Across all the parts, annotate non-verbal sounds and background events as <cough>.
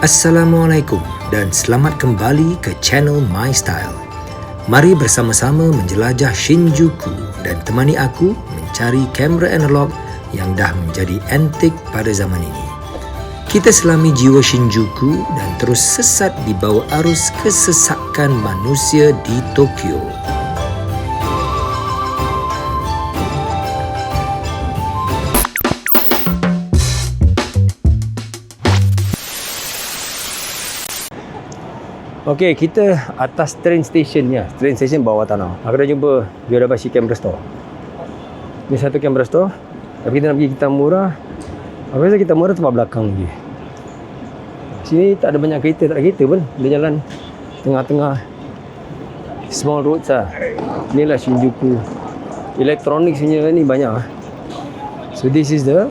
Assalamualaikum dan selamat kembali ke channel My Style. Mari bersama-sama menjelajah Shinjuku dan temani aku mencari kamera analog yang dah menjadi antik pada zaman ini. Kita selami jiwa Shinjuku dan terus sesat di bawah arus kesesakan manusia di Tokyo. Okey, kita atas train station ni lah. Train station bawah tanah. Aku dah jumpa Yodabashi Camera Store. Ni satu camera store. Tapi kita nak pergi Kitamura. Aku rasa Kitamura tempat belakang lagi. Sini tak ada banyak kereta, tak ada kereta pun. Dia jalan tengah-tengah small roads lah. Inilah Shinjuku. Elektronik sebenarnya ni banyak lah. So this is the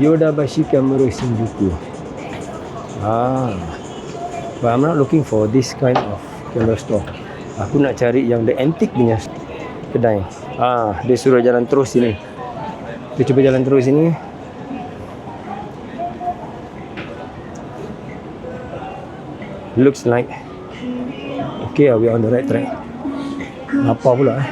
Yodabashi Camera Shinjuku. Ah. But I'm not looking for this kind of camera store. Aku nak cari yang the antique punya kedai. Ah, dia suruh jalan terus sini. Kita cuba jalan terus sini. Looks like Okay, we on the right track? Apa pula eh?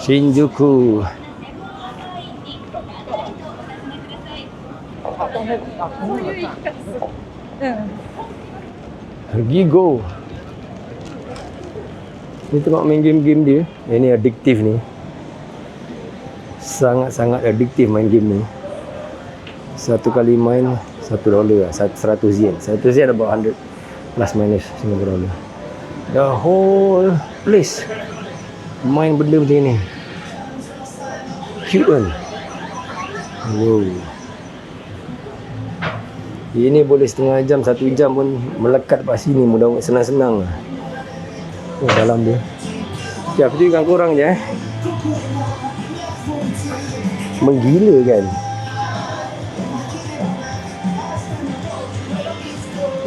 Shinjuku. Gigo. Ni tengok main game-game dia. Yang ni addiktif ni. Sangat-sangat addiktif main game ni. Satu kali main satu dolar lah. Seratus yen. Seratus yen about 100 plus minus Singapore dollar. The whole place main benda macam ni. Cute kan? Wow. Ini boleh setengah jam, satu jam pun melekat kat sini mudah senang-senang. Oh, dalam dia. Okay, aku tunjukkan korang je eh. Menggila kan?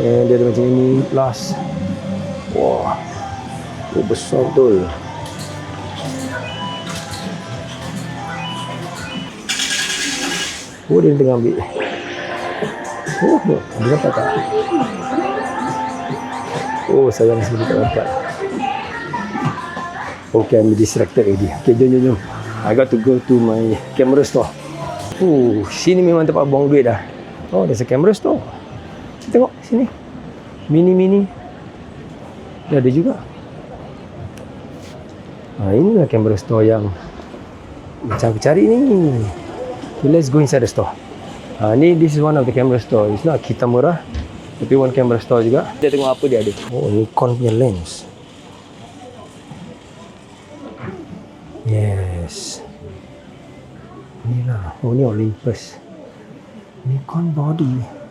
Eh, dia ada macam ini plus. Wah. Oh, besar betul. Oh, dia tengah ambil. Oh, ada dapat tak? Oh, sayang sekali tak dapat. Okay, I'm distracted already. Okay, jom, jom, jom. I got to go to my camera store. Oh, sini memang tempat buang duit dah. Oh, there's a camera store. Tengok sini. Mini-mini. Dia ada juga. Ha, inilah camera store yang macam aku cari ni. Okay, let's go inside the store. Ha, ni this is one of the camera store. It's not Kitamura. Tapi one camera store juga. Kita tengok apa dia ada. Oh, Nikon punya lens. Yes. Inilah. Oh, ni Olympus. Nikon body.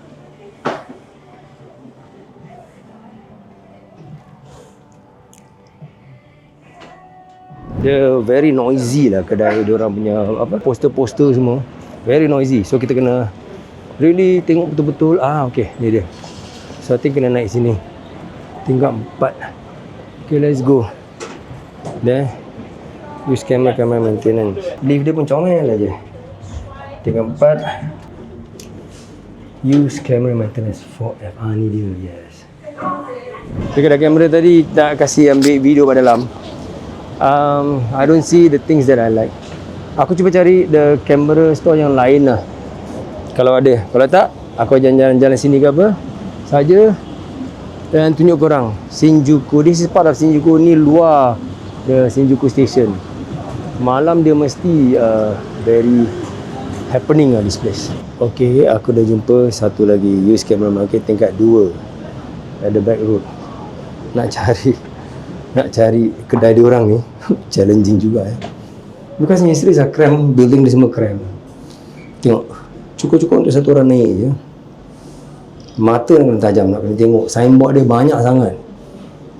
Dia very noisy lah kedai dia orang punya apa poster-poster semua. Very noisy. So kita kena really tengok betul-betul. Ah okey, ni dia. So I think kena naik sini. Tingkat empat. Okay, let's go. There. Use camera camera maintenance. Lift dia pun comel aja. Tingkat empat. Use camera maintenance for F. Ah ni dia. Yes. Okay, kedai kamera tadi tak kasih ambil video pada dalam um, I don't see the things that I like. Aku cuba cari the camera store yang lain lah. Kalau ada. Kalau tak, aku jalan-jalan sini ke apa. Saja. Dan tunjuk korang. Shinjuku. This is part of Shinjuku. Ni luar the Shinjuku station. Malam dia mesti uh, very happening lah this place. Okay, aku dah jumpa satu lagi use camera market tingkat 2 at the back road. Nak cari <laughs> nak cari kedai dia orang ni <laughs> challenging juga eh. Because ni serius lah, cram building dia semua cram. Tengok, cukup-cukup untuk satu orang naik je. Mata nak kena tajam nak kena tengok. Signboard dia banyak sangat.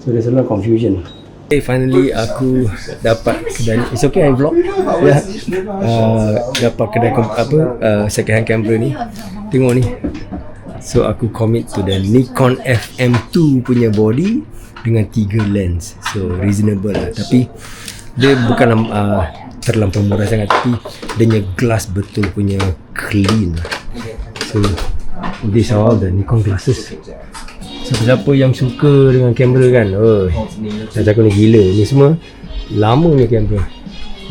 So there's a lot of confusion. Okay, finally aku dapat kedai. It's okay I vlog. Yeah. Uh, dapat kedai apa uh, second hand camera ni. Tengok ni. So aku commit to the Nikon FM2 punya body dengan tiga lens. So reasonable lah. Tapi dia bukan uh, terlampau murah sangat tapi dia punya glass betul punya clean. So these are all the Nikon glasses. Siapa-siapa yang suka dengan kamera kan oh dah cakap ni gila. Ni semua lama punya kamera.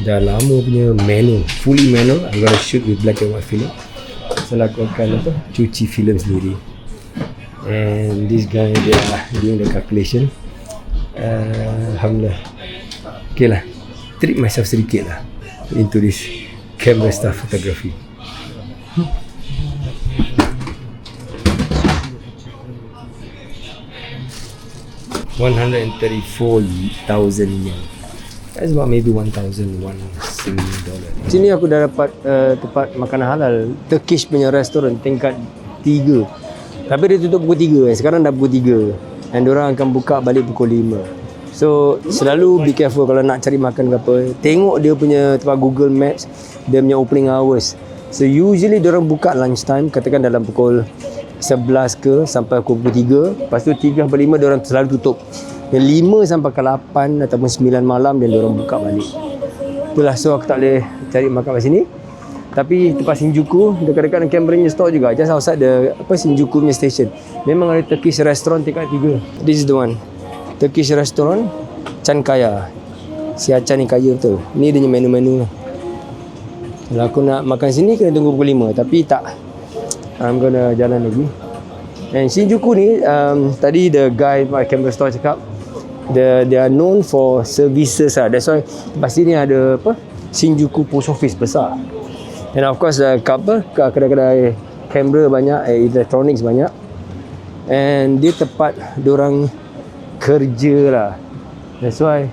Dah lama punya manual fully manual. I'm gonna shoot with black and white film. So aku akan apa cuci film sendiri. And this guy dia doing the calculation uh, Alhamdulillah. Okay lah treat myself sedikit lah into this camera stuff photography One hundred and thirty-four thousand yen. That's about maybe one thousand one Sing dollar. Sini aku dah dapat uh, tempat makanan halal Turkish punya restoran tingkat 3 Tapi dia tutup pukul 3 eh. Sekarang dah pukul 3 And orang akan buka balik pukul 5 So selalu be careful kalau nak cari makan ke apa. Tengok dia punya tempat Google Maps Dia punya opening hours. So usually orang buka lunch time Katakan dalam pukul 11 ke sampai pukul 3 Lepas tu 3 sampai 5 orang selalu tutup. Dan 5 sampai ke 8 ataupun 9 malam Dan orang buka balik. Itulah so aku tak boleh cari makan kat sini. Tapi tempat Shinjuku dekat-dekat dengan punya store juga. Just outside the apa Shinjuku punya station. Memang ada Turkish restaurant tingkat 3 this is the one Turkish restaurant Chan Kaya. Si Achan ni kaya betul. Ni dia punya menu-menu. Kalau aku nak makan sini kena tunggu pukul 5 tapi tak. I'm gonna jalan lagi. And Shinjuku ni um, tadi the guy my Canberra store cakap the, they are known for services lah. That's why lepas sini ada apa? Shinjuku post office besar. And of course uh, apa kedai-kedai kamera banyak eh, electronics banyak. And dia tempat orang kerja lah that's why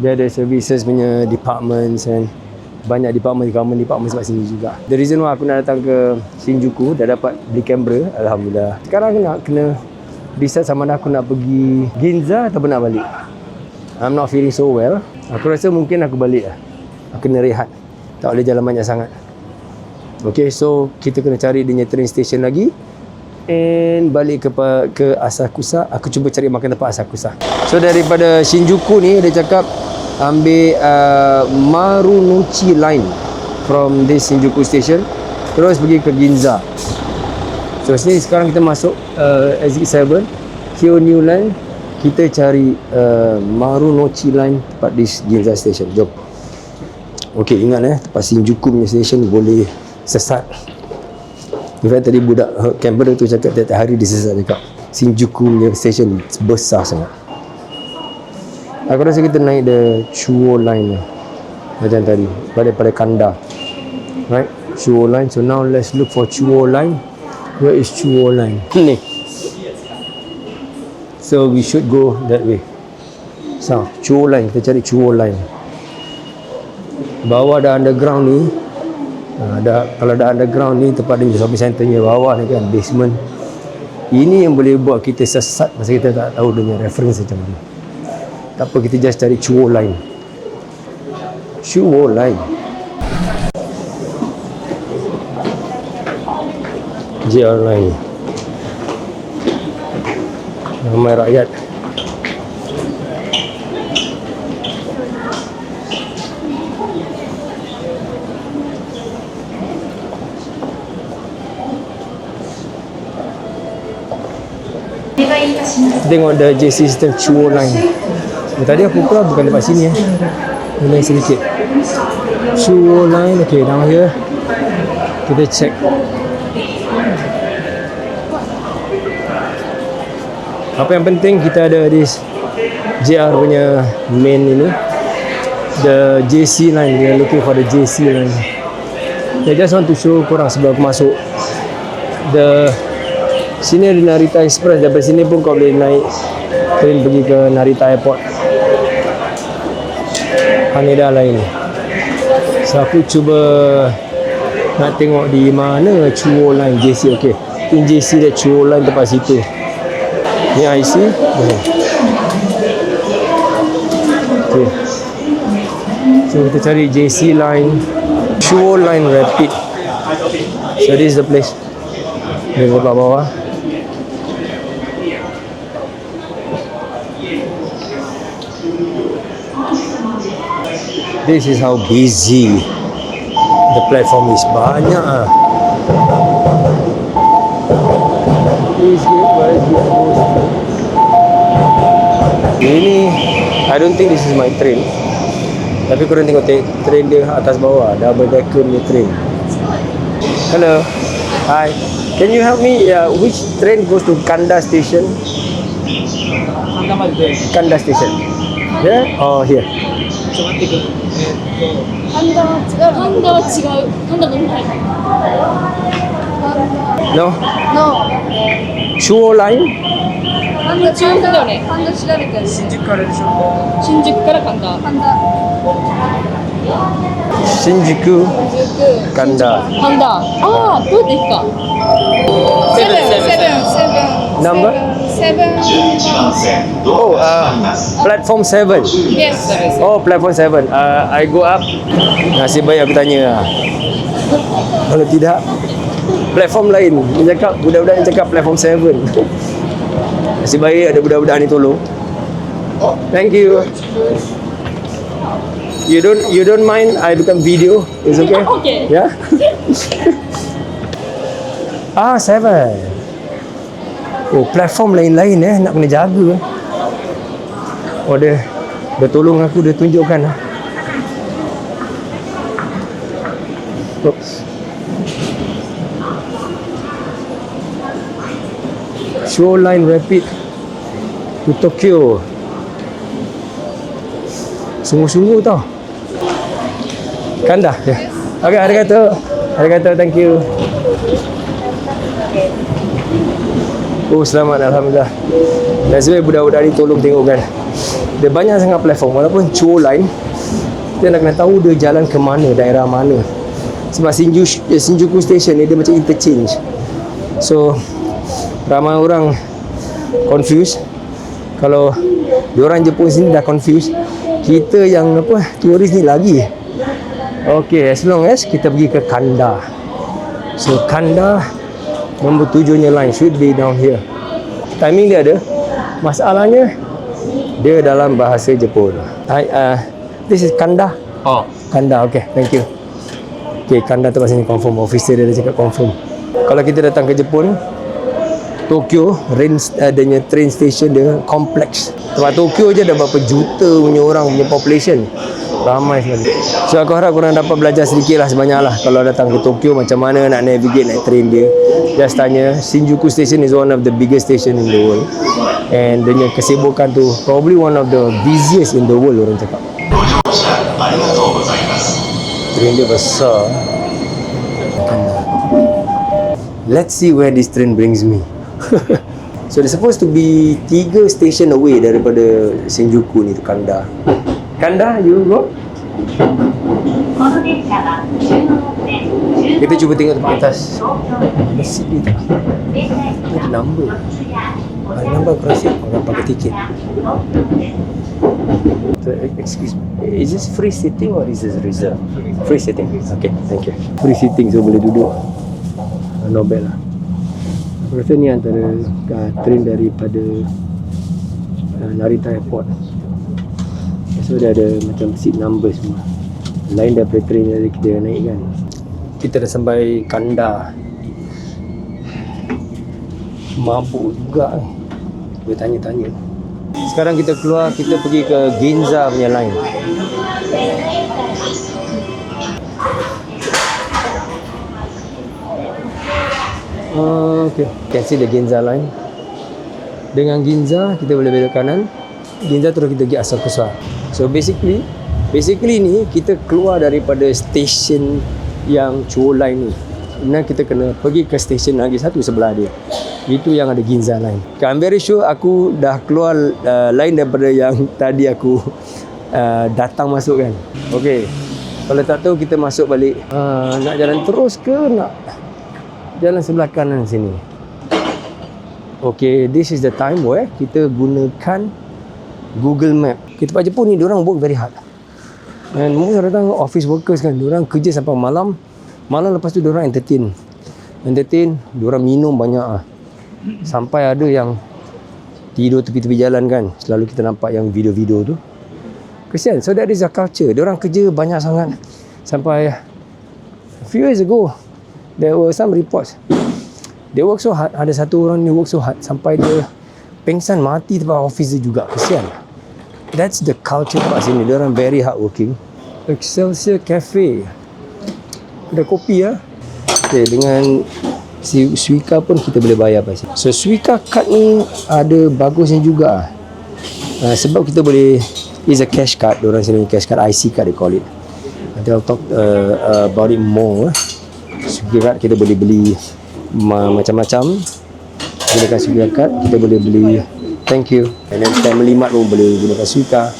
dia ada services punya departments and banyak department government department sebab sini juga. The reason why aku nak datang ke Shinjuku dah dapat beli kamera Alhamdulillah. Sekarang aku nak kena decide sama ada aku nak pergi Ginza ataupun nak balik. I'm not feeling so well. Aku rasa mungkin aku balik lah. Aku kena rehat. Tak boleh jalan banyak sangat. Okay, so kita kena cari dia punya train station lagi and balik ke ke Asakusa aku cuba cari makan tempat Asakusa so daripada Shinjuku ni dia cakap ambil uh, Marunouchi line from this Shinjuku station. Terus pergi ke Ginza. So sini sekarang kita masuk uh, exit 7 Kyo New Line kita cari uh, Marunouchi line tempat di Ginza station. Jom. Okey ingat eh tempat Shinjuku punya station boleh sesat In fact tadi budak Canberra tu cakap tiap hari dia sesat cakap Shinjuku punya station besar sangat. Aku rasa kita naik the Chuo line lah. Macam tadi Pada pada Kanda. Right? Chuo line So now let's look for Chuo line. Where is Chuo line? <laughs> Ni. So we should go that way. So Chuo line Kita cari Chuo line. Bawah ada underground ni ada kalau ada underground ni tempat ni shopping center ni bawah ni kan basement. Ini yang boleh buat kita sesat masa kita tak tahu dia punya reference macam mana. Tak apa kita just cari chuo line chuo line JR line ramai rakyat tengok the JC system Chuo line tadi aku pula bukan tempat sini eh. Lain sedikit Chuo line ok down here. Kita check. Apa yang penting kita ada this JR punya main ini. The JC line we are looking for the JC line. I just want to show korang sebelum aku masuk. The Sini ada Narita Express. Daripada sini pun kau boleh naik Train pergi ke Narita Airport. Haneda lain So aku cuba Nak tengok di mana Chuo Line. JC okay. In JC dia Chuo Line tempat situ. Ni IC Okay So kita cari JC Line. Chuo Line Rapid. So this is the place. Dia lepas bawah This is how busy the platform is. Banyak ah. Please. Ini I don't think this is my train. Tapi korang tengok te- train dia atas bawah, double decker punya train. Hello. Hi. Can you help me uh, which train goes to Kanda station? Kanda station. Here or here? ハンダは違う。ハンダは違うハンダ飲みたい。No No 中央ライン？パンダ中央だよね。神田調べたよ新宿からでしょ。新宿から神田神田新宿。神田神田ああどうですか。セブン。セブンセブン。ナンバー？7 Oh, uh, platform 7 Yes, sir. Oh, platform 7 uh, I go up. Nasib baik aku tanya. Kalau tidak Platform lain. Dia cakap, budak-budak yang cakap platform 7 Nasib baik ada budak-budak ni tolong. Thank you. You don't you don't mind I become video? It's okay? Okay. Yeah? <laughs> Ah, seven. Oh, platform lain-lain eh nak kena jaga. eh. Oh dia dia tolong aku dia tunjukkan lah. Oops. Shoreline Rapid to Tokyo. Sungguh-sungguh tau. Kanda ya. Okay, arigato. Arigato, thank you. Oh, selamat Alhamdulillah. Nasib baik budak-budak ni tolong tengok kan. Dia banyak sangat platform walaupun Chuo line kita nak kena tahu dia jalan ke mana, daerah mana. Sebab Shinju, eh, Shinjuku station ni dia macam interchange. So ramai orang confused. Kalau diorang Jepun sini dah confused, kita yang apa turis ni lagi. Okay, as long as kita pergi ke Kanda. So Kanda nombor tujuhnya line should be down here. Timing dia ada. Masalahnya dia dalam bahasa Jepun. Hi, uh, this is Kanda. Oh, Kanda, okay, thank you. Okay, Kanda tu pasal ni confirm. Officer dia dah cakap confirm. Kalau kita datang ke Jepun, Tokyo, rain, uh, dia punya train station dia kompleks. Sebab Tokyo je ada berapa juta punya orang punya population. Ramai sekali. So aku harap korang dapat belajar sedikit lah sebanyak lah. Kalau datang ke Tokyo macam mana nak navigate naik train dia. Just tanya, Shinjuku station is one of the biggest station in the world. And dia kesibukan tu probably one of the busiest in the world orang cakap. Train dia besar. Let's see where this train brings me. <laughs> so they're supposed to be tiga station away daripada Shinjuku ni tu Kanda. Kanda, you go. Kita cuba tengok tempat atas. Ada ni dia tak? Ada number. Ada number aku rasa aku pakai tiket. So, e- excuse me. Is this free sitting or is this reserved? Free sitting. Okay, thank you. Free sitting so boleh duduk. Nobel lah. Aku rasa ni antara uh, train daripada uh, Narita Airport. So dia ada macam seat number semua. Lain daripada train yang kita naik kan. Kita dah sampai Kanda. Mabuk juga eh. Dia tanya-tanya. Sekarang kita keluar, kita pergi ke Ginza punya line. Uh, okay. Can see the Ginza line. Dengan Ginza, kita boleh belok kanan. Ginza terus kita pergi Asakusa. So basically, basically ni kita keluar daripada stesen yang Chuo line ni. Kemudian kita kena pergi ke stesen lagi satu sebelah dia. Itu yang ada Ginza line. I'm very sure aku dah keluar uh, line daripada yang <laughs> tadi aku uh, datang masuk kan. Okay. Kalau tak tahu kita masuk balik. Uh, nak jalan terus ke nak jalan sebelah kanan sini? Okay, this is the time where kita gunakan Google Map. Kita tempat Jepun ni, orang work very hard. Of the time, office workers kan, orang kerja sampai malam. Malam lepas tu, orang entertain. Entertain, orang minum banyak ah. Sampai ada yang tidur tepi-tepi jalan kan. Selalu kita nampak yang video-video tu. Kesian. So that is their culture. Orang kerja banyak sangat. Sampai a few years ago, there were some reports. They work so hard. Ada satu orang ni work so hard sampai dia pengsan mati tempat office dia juga. Kesian. That's the culture tempat sini. Dia orang very hard working. Excelsior Cafe. Ada kopi ya. Okay, dengan si Suica pun kita boleh bayar pas. So Suica card ni ada bagusnya juga. Uh, sebab kita boleh is a cash card. Orang sini cash card IC card they call it. Nanti I'll talk uh, uh, about it more. Suica card kita boleh beli ma- macam-macam. Gunakan Suica card kita boleh beli thank you. And then family mart pun boleh gunakan Suica.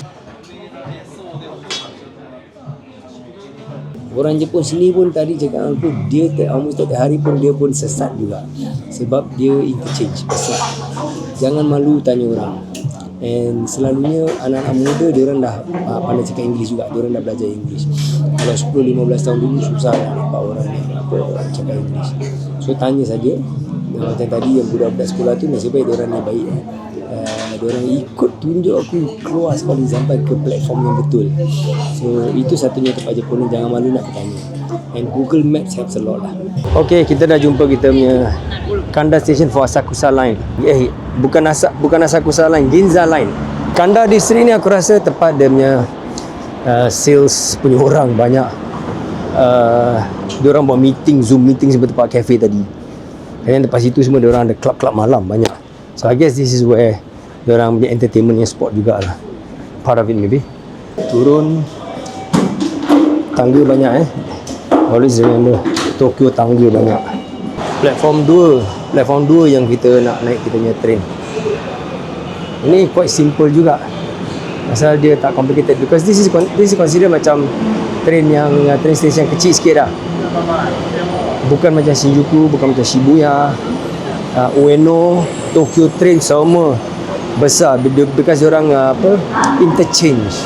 Orang Jepun sini pun tadi cakap aku dia tak almost setiap hari pun dia pun sesat juga sebab dia interchange sesat. Jangan malu tanya orang. And selalunya anak-anak muda dia orang dah uh, pandai cakap English juga. Dia orang dah belajar English. Kalau 10 15 tahun dulu susah nak nampak orang yang apa cakap English. So tanya saja. Yang macam tadi yang budak-budak sekolah tu nasib baik dia orang ni baik eh. Dia orang ikut tunjuk aku keluar sekali sampai ke platform yang betul. So itu satunya tempat Jepun ni jangan malu nak bertanya. And Google Maps helps a lot lah. Okay, kita dah jumpa kita punya Kanda Station for Asakusa Line. Eh, bukan Asa, bukan Asakusa Line, Ginza Line. Kanda District ni aku rasa tempat dia punya uh, sales punya orang banyak. Uh, orang buat meeting, Zoom meeting seperti tempat cafe tadi. Dan lepas itu semua orang ada club-club malam banyak. So I guess this is where orang punya entertainment yang spot jugalah. Part of it maybe. Turun tangga banyak eh. Always remember Tokyo tangga banyak. Platform 2, platform 2 yang kita nak naik kita punya train. Ini quite simple juga. Pasal dia tak complicated because this is this is considered macam train yang train station yang kecil sikit dah. Bukan macam Shinjuku, bukan macam Shibuya, uh, Ueno, Tokyo train semua besar Be- because orang uh, apa interchange.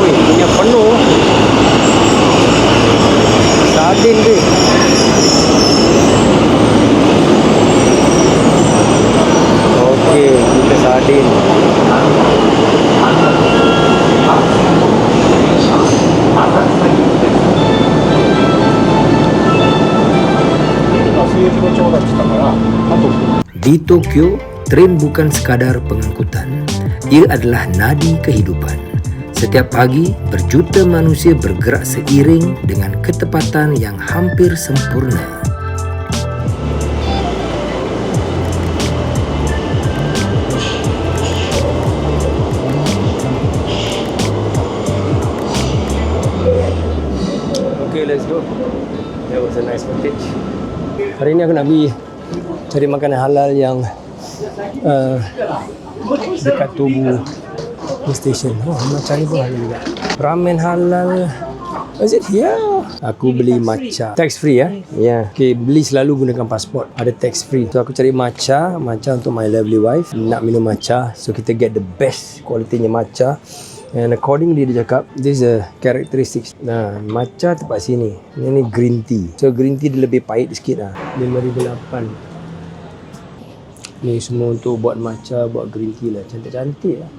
Oi, punya penuh. Sardin dia. Okey, kita sardin. Di Tokyo, tren bukan sekadar pengangkutan. Ia adalah nadi kehidupan. Setiap pagi, berjuta manusia bergerak seiring dengan ketepatan yang hampir sempurna. Okay, let's go. That was a nice footage. Hari ni aku nak pergi cari makanan halal yang uh, dekat Tugu Station. Oh, nak cari pun halal juga. Ramen halal. Is it here? Aku beli matcha. Tax free ya? Ya. Yeah. Okay, beli selalu gunakan pasport. Ada tax free. So aku cari matcha. Matcha untuk my lovely wife. Nak minum matcha. So kita get the best kualitinya matcha. And accordingly dia cakap This is a characteristics Nah matcha tempat sini Ini ni green tea So green tea dia lebih pahit sikit lah 5008 Ni semua untuk buat matcha Buat green tea lah Cantik-cantik lah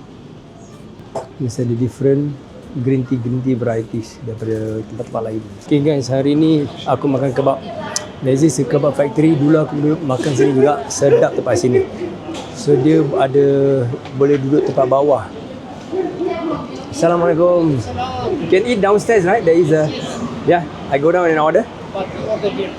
Mesti ada different Green tea green tea varieties Daripada tempat-tempat lain Okay guys hari ni Aku makan kebab There's this kebab factory Dulu aku makan sini juga Sedap tempat sini So dia ada Boleh duduk tempat bawah Assalamualaikum. You can eat downstairs, right? There is a. Yeah, I go down and order.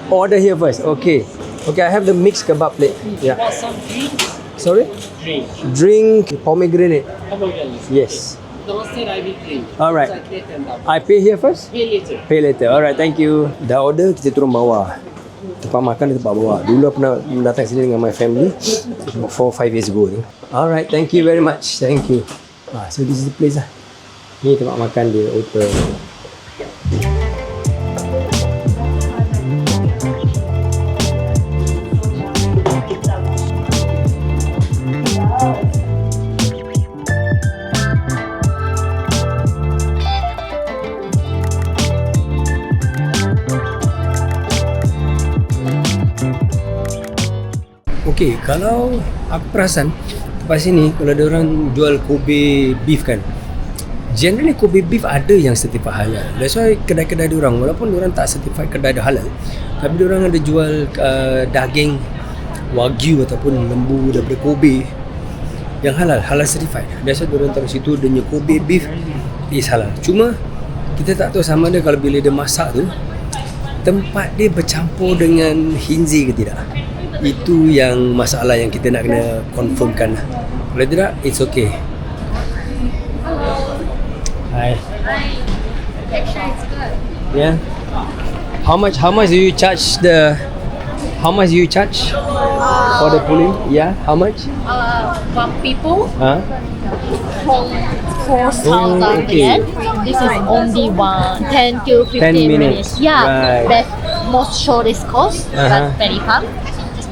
Order here first. Okay. Okay, I have the mixed kebab plate. Yeah. some drink, Sorry. drink, Drink pomegranate. pomegranate. Yes. Downstairs I will drink. All right. Chocolate and that. I pay here first. Pay later. Pay later. Alright, thank you. Dah order, kita turun bawah. Tempat makan di tempat bawah. Dulu aku pernah datang sini dengan my family. 4-5 years ago ni. Alright, thank you very much. Thank you. Ah, so this is the place lah. Ni tempat makan dia open. Okay, kalau aku perasan tempat sini kalau ada orang jual Kobe beef kan. Generally Kobe beef ada yang certified halal. That's why kedai-kedai diorang walaupun diorang tak certified kedai dia halal, tapi diorang ada jual uh, daging wagyu ataupun lembu daripada Kobe yang halal, halal certified. That's why diorang taruh situ dia Kobe beef is halal. Cuma kita tak tahu sama ada kalau bila dia masak tu tempat dia bercampur dengan hinzi ke tidak. Itu yang masalah yang kita nak kena confirmkan lah. Kalau tidak, it's okay. Hi. Good. Yeah. How much? How much do you charge the? How much do you charge for the pulling? Yeah. How much? Uh, one people Huh? from Oh, 4,000 okay. yen. This is only one 10 to 15 10 minutes. minutes. Yeah, Right. the most shortest course, Uh-huh. but very fun.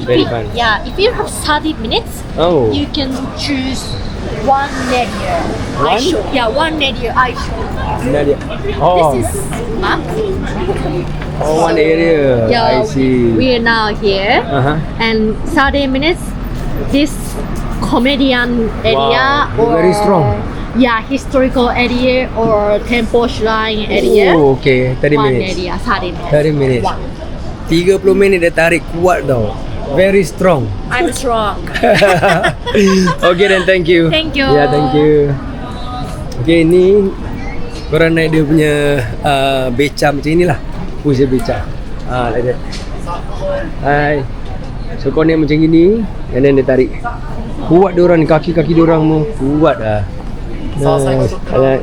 If Very you- fun. Yeah, if you have 30 minutes, Oh. you can choose one area. I One? show. Yeah, one area I show. Nadia. Oh. This is map. oh, one area. I see. we are now here, Uh huh. and 30 minutes. This comedian area Wow, or very strong. Yeah, historical area or temple shrine area. Oh, okay. 30 one minutes. area, 30 minutes. 30 minutes. One. 30 minit dia tarik kuat tau. Very strong. I'm strong. <laughs> okay then thank you. Thank you. Yeah, thank you. Okay, ni korang naik dia punya uh, beca macam inilah. Push dia beca. Ah, like that. Hai. So kau naik macam gini and then dia tarik. Kuat dia orang ni kaki-kaki dia orang mu kuat dah. Nice. Alright.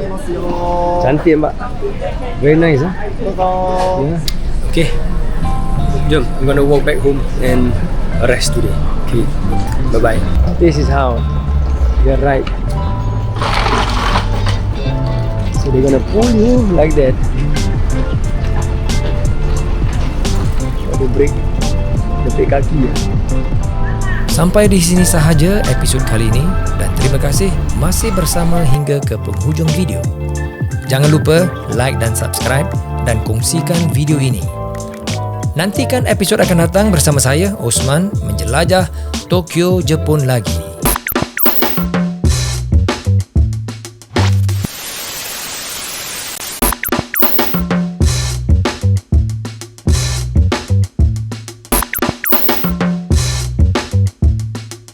Cantik mbak. Very nice ah. Yeah. Okay. Jom, I'm gonna walk back home and rest today. Okay. Bye bye. This is how. You're right. So they're gonna pull you like that. Ada break. Ada break kaki ya. Sampai di sini sahaja episod kali ini dan terima kasih masih bersama hingga ke penghujung video. Jangan lupa like dan subscribe dan kongsikan video ini. Nantikan episod akan datang bersama saya Osman menjelajah Tokyo Jepun lagi.